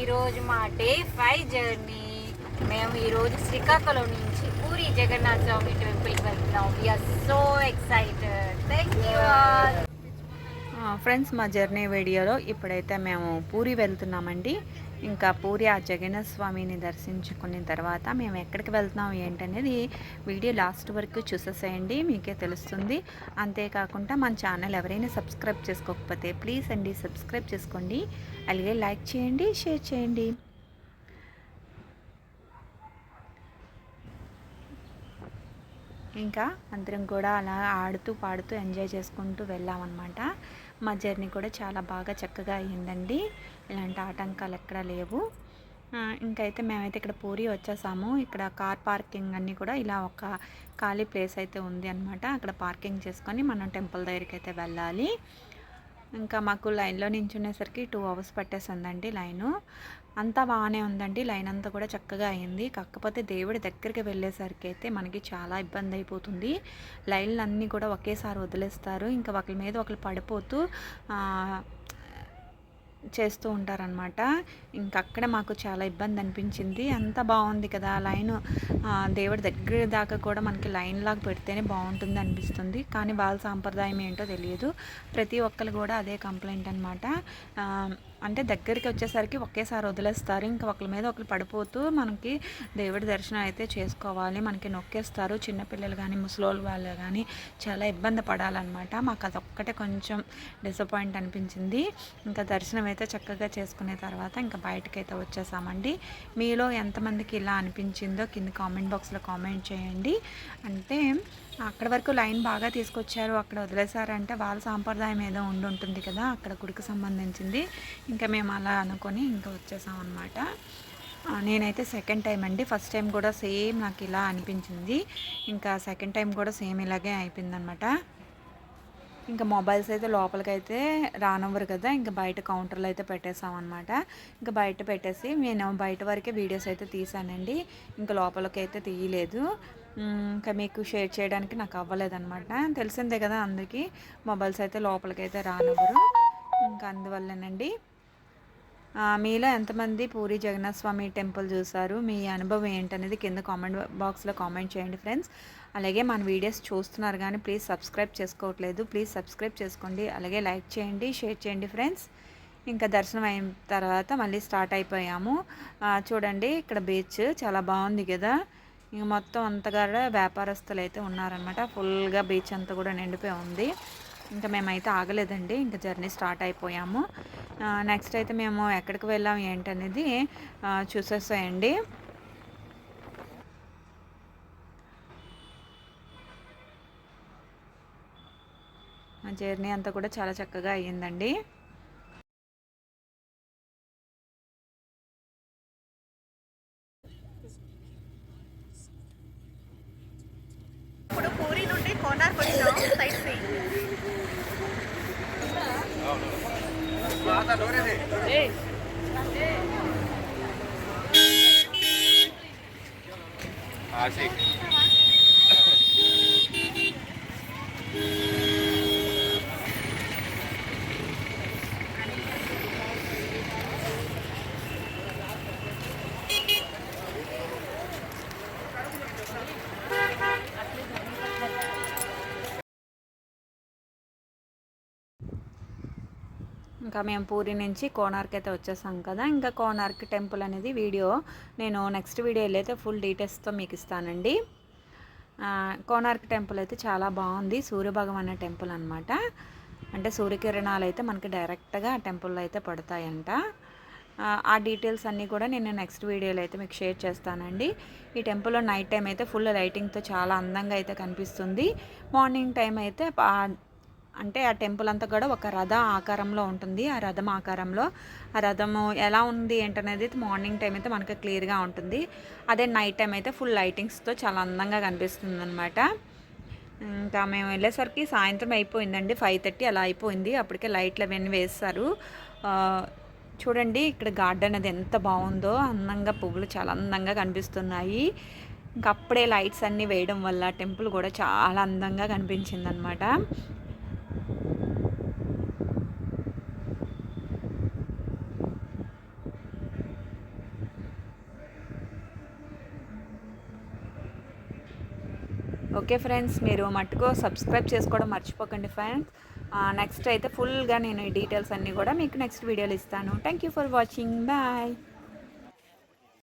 ఈరోజు మా day five journey. మేము ఈరోజు శ్రీకాకుళం నుంచి పూరి జగన్నాథ్ స్వామి టెంపుల్కి వెళ్తున్నాం. We're so excited thank you friends మా జర్నీ వీడియోలో ఇప్పుడైతే మేము పూరి వెళ్తున్నామండి. ఇంకా పూరి ఆ జగన్నాథ స్వామిని దర్శించుకున్న తర్వాత మేము ఎక్కడికి వెళ్తున్నాం ఏంటనేది వీడియో లాస్ట్ వరకు చూసేసేయండి మీకే తెలుస్తుంది. అంతేకాకుండా మన ఛానల్ ఎవరైనా సబ్స్క్రైబ్ చేసుకోకపోతే ప్లీజ్ అండి సబ్స్క్రైబ్ చేసుకోండి. అలాగే లైక్ చేయండి షేర్ చేయండి. ఇంకా అందరం కూడా అలా ఆడుతూ పాడుతూ ఎంజాయ్ చేసుకుంటూ వెళ్ళామన్నమాట. మా జర్నీ కూడా చాలా బాగా చక్కగా అయ్యిందండి. ఇలాంటి ఆటంకాలు ఎక్కడా లేవు. ఇంకైతే మేమైతే ఇక్కడ పూరి వచ్చేసాము. ఇక్కడ కార్ పార్కింగ్ అన్నీ కూడా ఇలా ఒక ఖాళీ ప్లేస్ అయితే ఉంది అనమాట అక్కడ పార్కింగ్ చేసుకొని మనం టెంపుల్ దగ్గరికి అయితే వెళ్ళాలి. ఇంకా మాకు లైన్లో నించునేసరికి టూ అవర్స్ పట్టేసిందండి లైను. అంతా బాగానే ఉందండి. లైన్ అంతా కూడా చక్కగా అయింది. కాకపోతే దేవుడి దగ్గరికి వెళ్ళేసరికి అయితే మనకి చాలా ఇబ్బంది అయిపోతుంది. లైన్లు అన్నీ కూడా ఒకేసారి వదిలేస్తారు. ఇంకా ఒకరి మీద ఒకరు పడిపోతూ చేస్తూ ఉంటారనమాట ఇంకక్కడ మాకు చాలా ఇబ్బంది అనిపించింది అంత బాగుంది కదా లైన్. దేవుడి దగ్గర దాకా కూడా మనకి లైన్ లాగా పెడితేనే బాగుంటుంది అనిపిస్తుంది. కానీ వాళ్ళ సాంప్రదాయం ఏంటో తెలియదు. ప్రతి ఒక్కరు కూడా అదే కంప్లైంట్ అనమాట అంటే దగ్గరికి వచ్చేసరికి ఒకేసారి వదిలేస్తారు. ఇంకా ఒకరి మీద ఒకరు పడిపోతూ మనకి దేవుడి దర్శనం అయితే చేసుకోవాలి. మనకి నొక్కేస్తారు. చిన్నపిల్లలు కానీ ముసలోళ్ళు వాళ్ళు కానీ చాలా ఇబ్బంది పడాలన్నమాట. మాకు అదొక్కటే కొంచెం డిసప్పాయింట్ అనిపించింది. ఇంకా దర్శనం అయితే చక్కగా చేసుకునే తర్వాత ఇంకా బయటకైతే అయితే వచ్చేసామండి. మీలో ఎంతమందికి ఇలా అనిపించిందో కింద కామెంట్ బాక్స్లో కామెంట్ చేయండి. అంటే అక్కడ వరకు లైన్ బాగా తీసుకొచ్చారు. అక్కడ వదిలేశారంటే వాళ్ళ సాంప్రదాయం ఏదో ఉండి ఉంటుంది కదా అక్కడ గుడికి సంబంధించింది. ఇంకా మేము అలా అనుకొని ఇంకా వచ్చేసాం అనమాట నేనైతే సెకండ్ టైం అండి. ఫస్ట్ టైం కూడా సేమ్ నాకు ఇలా అనిపించింది. ఇంకా సెకండ్ టైం కూడా సేమ్ ఇలాగే అయిపోయిందనమాట ఇంకా మొబైల్స్ అయితే లోపలికి అయితే రానివ్వరు కదా. ఇంకా బయట కౌంటర్లో అయితే పెట్టేసామన్నమాట. ఇంకా బయట పెట్టేసి నేను బయట వరకే వీడియోస్ అయితే తీసానండి. ఇంకా లోపలికి అయితే తీయలేదు ఇంకా మీకు షేర్ చేయడానికి నాకు అవ్వలేదన్నమాట. తెలిసిందే కదా అందరికీ. మొబైల్స్ అయితే లోపలికి అయితే రానివ్వరు. ఇంకా అందువల్లనండి మీలో ఎంతమంది పూరి జగన్నాథ స్వామి టెంపుల్ చూసారు మీ అనుభవం ఏంటనేది కింద కామెంట్ బాక్స్లో కామెంట్ చేయండి ఫ్రెండ్స్. అలాగే మన వీడియోస్ చూస్తున్నారు కానీ ప్లీజ్ సబ్స్క్రైబ్ చేసుకోవట్లేదు. ప్లీజ్ సబ్స్క్రైబ్ చేసుకోండి. అలాగే లైక్ చేయండి షేర్ చేయండి ఫ్రెండ్స్. ఇంకా దర్శనం అయిన తర్వాత మళ్ళీ స్టార్ట్ అయిపోయాము. చూడండి ఇక్కడ బీచ్ చాలా బాగుంది కదా. ఇంక మొత్తం అంతగా వ్యాపారస్తులు అయితే ఉన్నారనమాట ఫుల్గా బీచ్ అంతా కూడా నిండిపోయి ఉంది. ఇంకా మేమైతే ఆగలేదండి. ఇంకా జర్నీ స్టార్ట్ అయిపోయాము. నెక్స్ట్ అయితే మేము ఎక్కడికి వెళ్ళాం ఏంటనేది ఆ, చూసేసేయండి. జర్నీ అంతా కూడా చాలా చక్కగా అయ్యిందండి. Así. ఇంకా మేము పూరి నుంచి కోనార్క్ అయితే వచ్చేసాం కదా. ఇంకా కోనార్క్ టెంపుల్ అనేది వీడియో నేను నెక్స్ట్ వీడియోలో అయితే ఫుల్ డీటెయిల్స్తో మీకు ఇస్తానండి. కోనార్క్ టెంపుల్ అయితే చాలా బాగుంది. సూర్యభగవాన్ టెంపుల్ అనమాట అంటే సూర్యకిరణాలు అయితే మనకి డైరెక్ట్గా ఆ టెంపుల్లో అయితే పడతాయంట. ఆ, డీటెయిల్స్ అన్నీ కూడా నేను నెక్స్ట్ వీడియోలో అయితే మీకు షేర్ చేస్తానండి. ఈ టెంపుల్లో నైట్ టైం అయితే ఫుల్ లైటింగ్తో చాలా అందంగా అయితే కనిపిస్తుంది. మార్నింగ్ టైం అయితే అంటే ఆ టెంపుల్ అంతా కూడా ఒక రథ ఆకారంలో ఉంటుంది. ఆ రథం ఆకారంలో ఆ రథము ఎలా ఉంది ఏంటనేది మార్నింగ్ టైం అయితే మనకి క్లియర్గా ఉంటుంది. అదే నైట్ టైం అయితే ఫుల్ లైటింగ్స్తో చాలా అందంగా కనిపిస్తుంది అనమాట ఇంకా మేము వెళ్ళేసరికి సాయంత్రం అయిపోయిందండి. ఫైవ్ థర్టీ అలా అయిపోయింది. అప్పటికే లైట్లు అవన్నీ వేస్తారు చూడండి ఇక్కడ గార్డెన్ అది ఎంత బాగుందో. అందంగా పువ్వులు చాలా అందంగా కనిపిస్తున్నాయి. ఇంకా అప్పుడే లైట్స్ అన్నీ వేయడం వల్ల టెంపుల్ కూడా చాలా అందంగా కనిపించింది అనమాట ఓకే ఫ్రెండ్స్ మీరు మట్టుకు సబ్స్క్రైబ్ చేసుకోవడం మర్చిపోకండి ఫ్రెండ్స్. నెక్స్ట్ అయితే ఫుల్గా నేను ఈ డీటెయిల్స్ అన్నీ కూడా మీకు నెక్స్ట్ వీడియోలు ఇస్తాను. Thank you for watching. Bye.